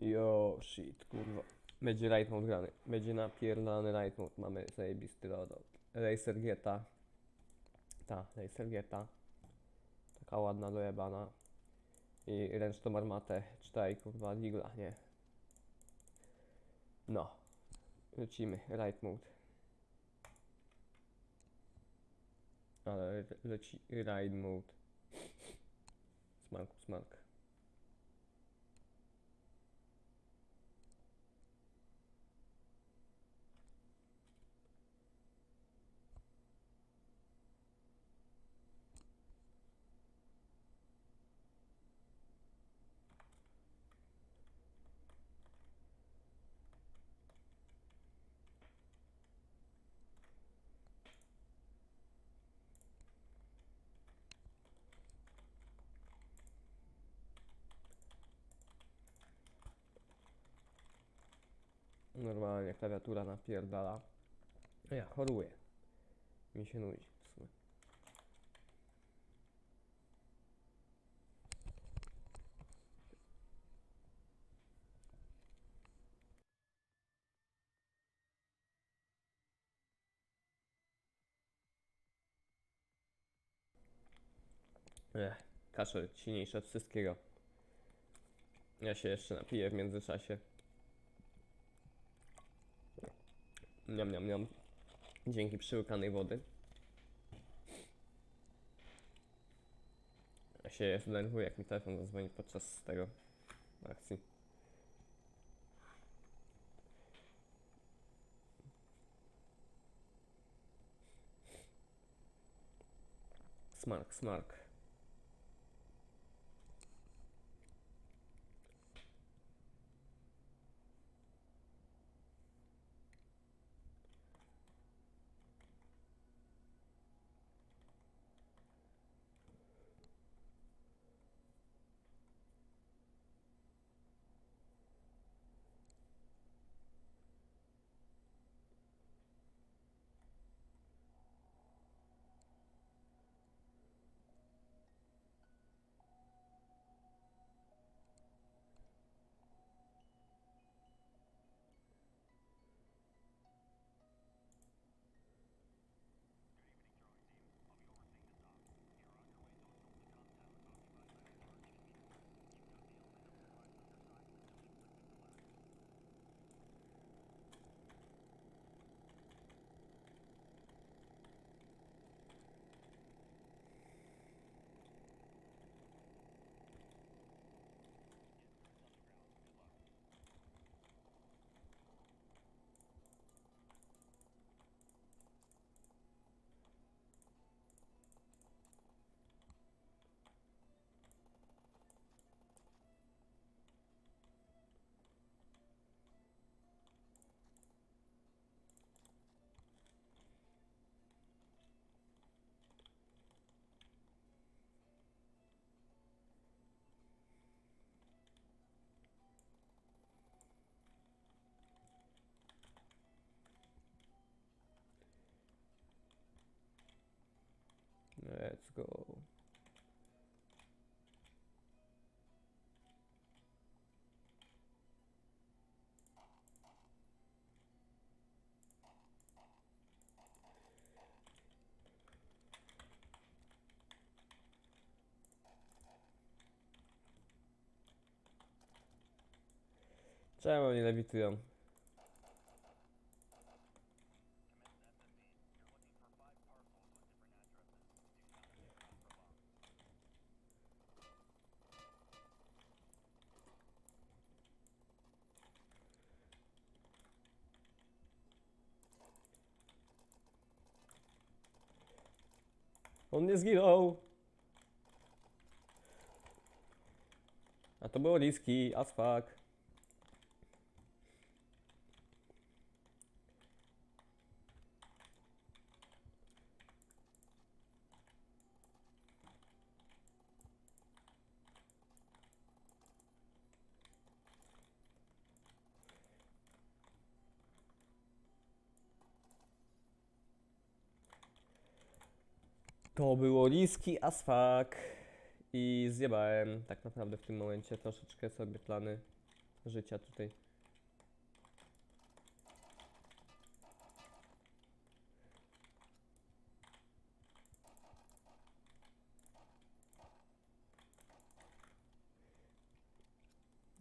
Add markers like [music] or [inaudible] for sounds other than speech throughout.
Jo, shit, kurwa. Będzie right mode grany. Będzie napierdalany right mode. Mamy zajebisty loadout. Racer Geta. Ta, Racer Geta. Taka ładna dojebana. I ręczną armatę. Czytaj, kurwa, digla, nie. No. Lecimy, right mode. Ale le- leci ride mode. Smarku, smark. Normalnie klawiatura napierdala. Ja choruję. Mi się nudzi w sumie. Ech, kaszel silniejsza od wszystkiego. Ja się jeszcze napiję w międzyczasie. Niam, niam, niam. Dzięki przyłykanej wody. Ja się zdenerwuję, jak mi telefon zadzwoni podczas tego akcji. Smark, smark. Let's go. Czemu oni lewitują? On nie zginął! A to było riski, as fuck. To było riski as fuck. I zjebałem tak naprawdę w tym momencie troszeczkę sobie plany życia tutaj.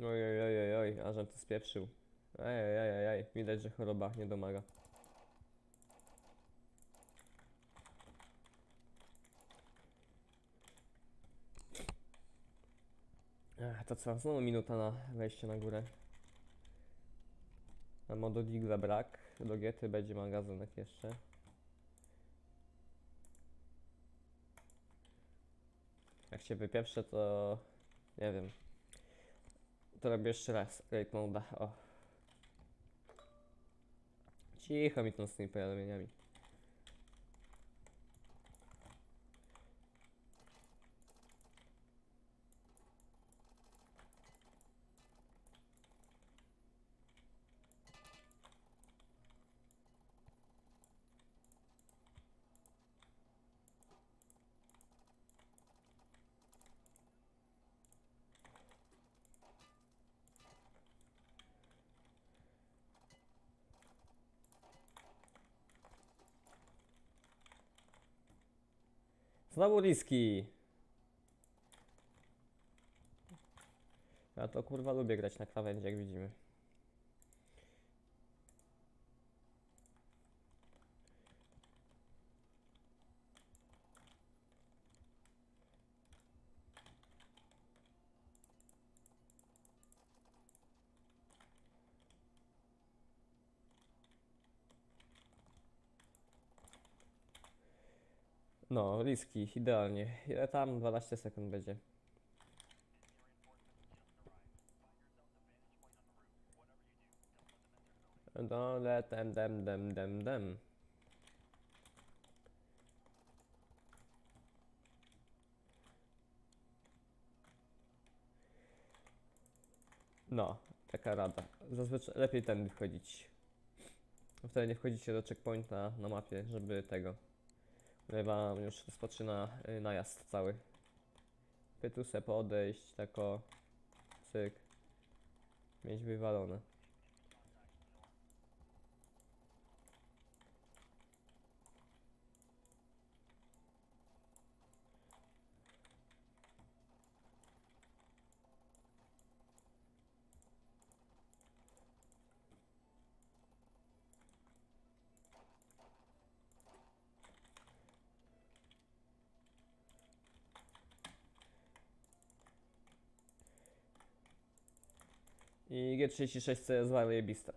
Oj, oj, oj, oj, oj, a żem to spieprzył. Ej, ej, ej, ej, widać, że choroba nie domaga. Ech, to co, znowu minuta na wejście na górę. Na modo digla brak, do giety będzie magazynek jeszcze. Jak się wypieprzę, to nie wiem. To robię jeszcze raz, raid moda, o. Cicho mi tą z tymi powiadomieniami. Znowu riski. Ja to kurwa lubię grać na krawędzi, jak widzimy. No, riski, idealnie. Ile tam? 12 sekund będzie. Don't let them, them, them, them. No, taka rada. Zazwyczaj lepiej tędy wchodzić. Wtedy nie wchodzicie do checkpointa na mapie, żeby tego. Wam już rozpoczyna y, najazd cały. Pytu se podejść, tako, cyk. Mieć wywalone. I G36C jest zajebiste.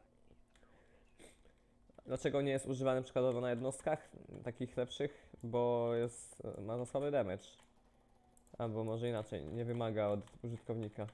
Dlaczego nie jest używany przykładowo na jednostkach takich lepszych? Bo jest, ma za słaby damage. Albo może inaczej, nie wymaga od użytkownika.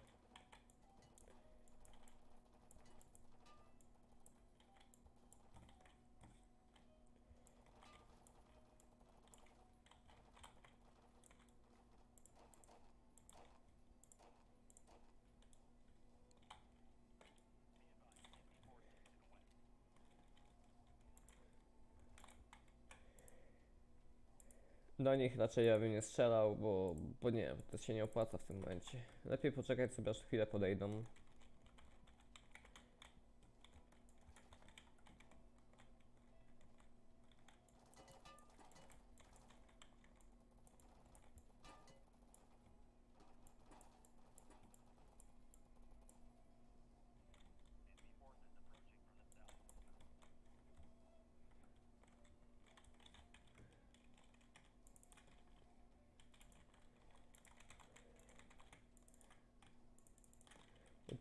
Do nich raczej ja bym nie strzelał, bo, bo nie, to się nie opłaca w tym momencie. Lepiej poczekać sobie aż chwilę podejdą.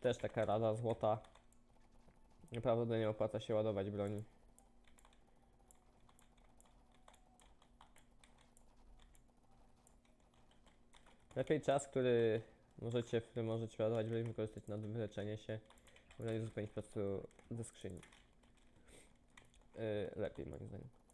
Też taka rada złota. Naprawdę nie opłaca się ładować broni. Lepiej czas, który możecie, w którym możecie ładować broń, wykorzystać na wyleczenie się. Nie zupełnie po prostu ze skrzyni. Yy, lepiej moim zdaniem.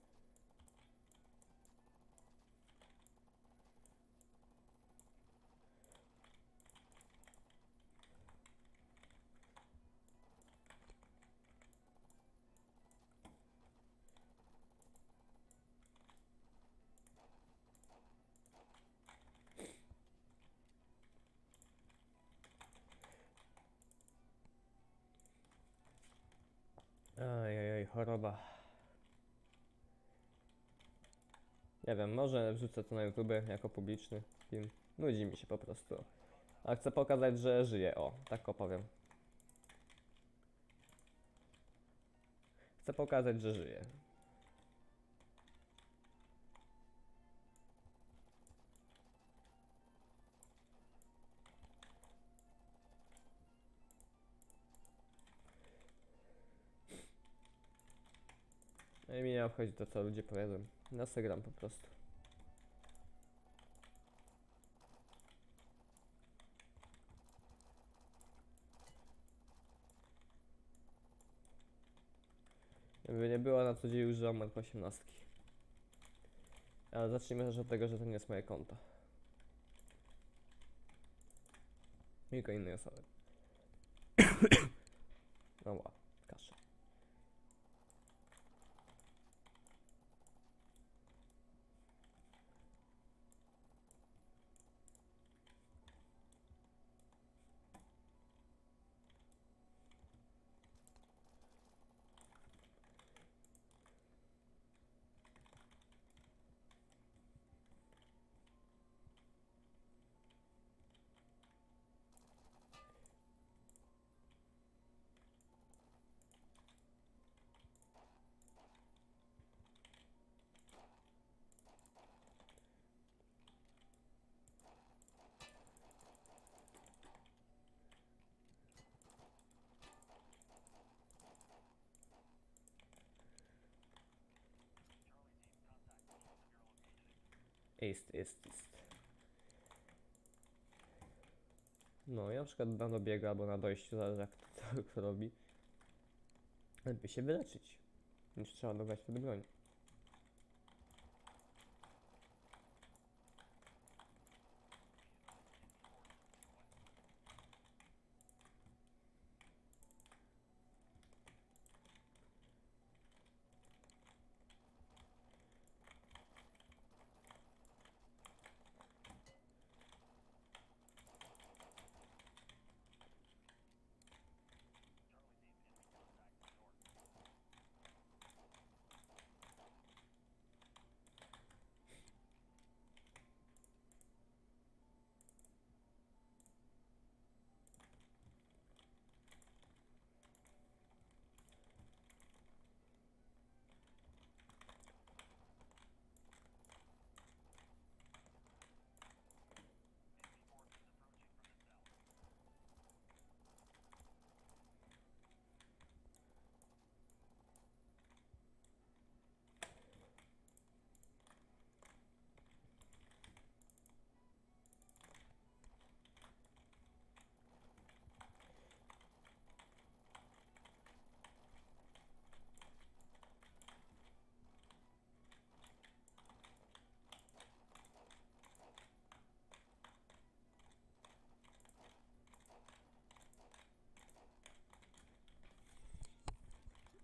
Choroba. Nie wiem, może wrzucę to na YouTube jako publiczny film. Nudzi mi się po prostu. A chcę pokazać, że żyję. O, tak opowiem. Chcę pokazać, że żyję. No i mnie nie obchodzi to, co ludzie powiedzą. Na gram po prostu. Jakby nie było na co dzień używam Mark 18. Ale zacznijmy też od tego, że to nie jest moje konto. Tylko innej osoby. [coughs] no ła, kasza. Jest, jest, jest. No, ja na przykład dano biega albo na dojściu, zależy jak to [laughs] kto robi. Lepiej się wyleczyć, niż trzeba dograć wtedy broń.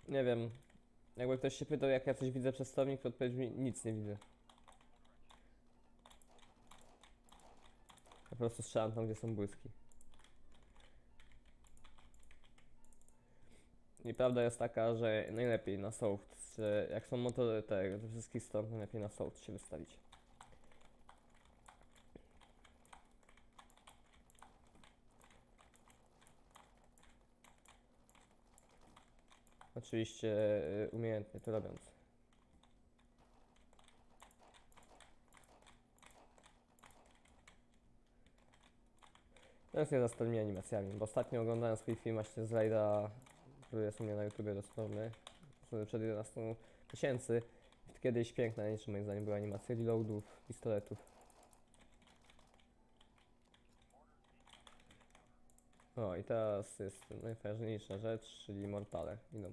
Nie wiem. Jakby ktoś się pytał, jak ja coś widzę przez sterownik, to odpowiedź mi nic nie widzę. Ja po prostu strzelam tam, gdzie są błyski. I prawda jest taka, że najlepiej na soft, jak są motory te ze wszystkich stron, najlepiej na soft się wystawić. Oczywiście y, umiejętnie to robiąc. Teraz nie za starymi animacjami, bo ostatnio oglądałem swój film właśnie z rajda, który jest u mnie na YouTubie dostępny, przed 11 miesięcy. Kiedyś piękne najniższe moim zdaniem były animacje reloadów, pistoletów. O i teraz jest najważniejsza rzecz, czyli mortale idą.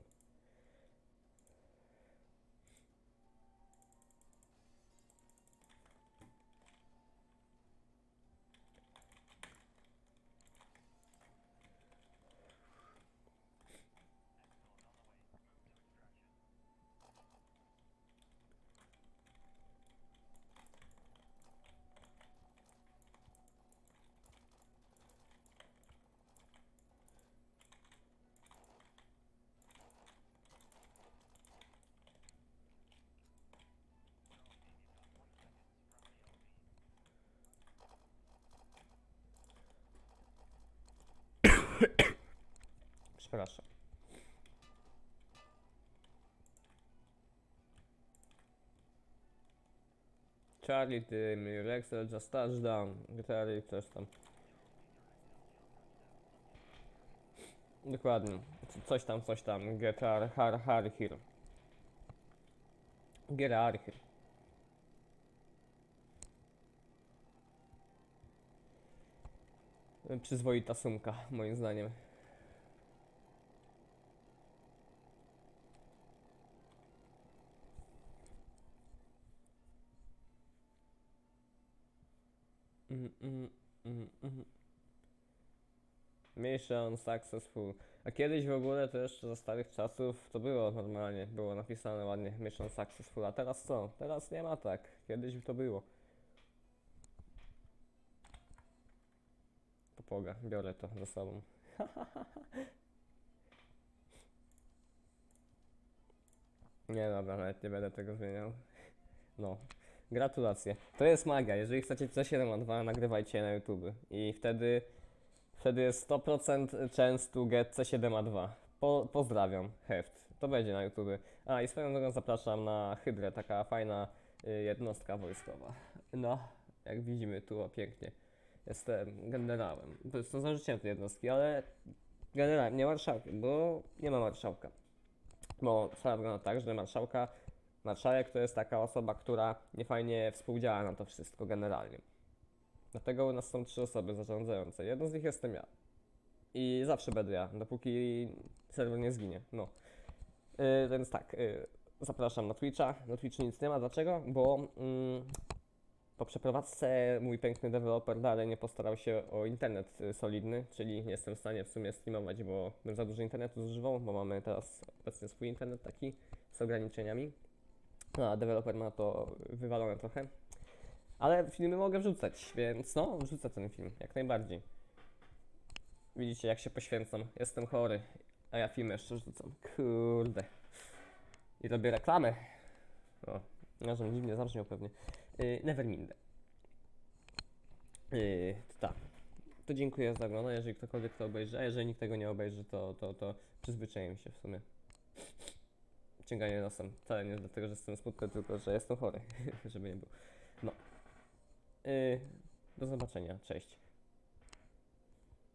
Przepraszam. Charlie, tym, Rexel, just touchdown, coś tam. Dokładnie. Coś tam, coś tam. Get har, har, har here. Przyzwoita sumka, moim zdaniem. Mission successful. A kiedyś w ogóle to jeszcze za starych czasów to było normalnie, było napisane ładnie Mission successful, a teraz co? Teraz nie ma tak. Kiedyś to było. Popoga, biorę to ze sobą. [laughs] Nie dobra, nawet nie będę tego zmieniał. No. Gratulacje. To jest magia. Jeżeli chcecie C7 na 2, nagrywajcie na YouTube. I wtedy Wtedy jest 100% chance to get C7A2. Po, pozdrawiam, heft. To będzie na YouTube. A i swoją drogą zapraszam na Hydrę, taka fajna y, jednostka wojskowa. No, jak widzimy tu, o pięknie. Jestem generałem. To jest to zażyciem tej jednostki, ale generałem, nie marszałkiem, bo nie ma marszałka. Bo sprawa wygląda tak, że marszałka, marszałek to jest taka osoba, która niefajnie współdziała na to wszystko generalnie. Dlatego u nas są trzy osoby zarządzające. Jedną z nich jestem ja. I zawsze będę ja, dopóki serwer nie zginie. No. Yy, więc tak, yy, zapraszam na Twitcha. Na Twitchu nic nie ma. Dlaczego? Bo mm, po przeprowadzce mój piękny deweloper dalej nie postarał się o internet y, solidny, czyli nie jestem w stanie w sumie streamować, bo bym za dużo internetu zużywał, bo mamy teraz obecnie swój internet taki z ograniczeniami. No, a deweloper ma to wywalone trochę. Ale filmy mogę wrzucać, więc no, wrzucę ten film, jak najbardziej. Widzicie, jak się poświęcam. Jestem chory, a ja filmy jeszcze wrzucam. Kurde. I robię reklamę. O, może dziwnie zabrzmiał pewnie. Yy, Nevermind. Yy, tak. To dziękuję za oglądanie, jeżeli ktokolwiek to obejrzy, a jeżeli nikt tego nie obejrzy, to, to, to przyzwyczaiłem się w sumie. Ciąganie nosem. Wcale nie dlatego, że jestem smutny, tylko że jestem chory, [laughs] żeby nie było. No. Yy, do zobaczenia, cześć.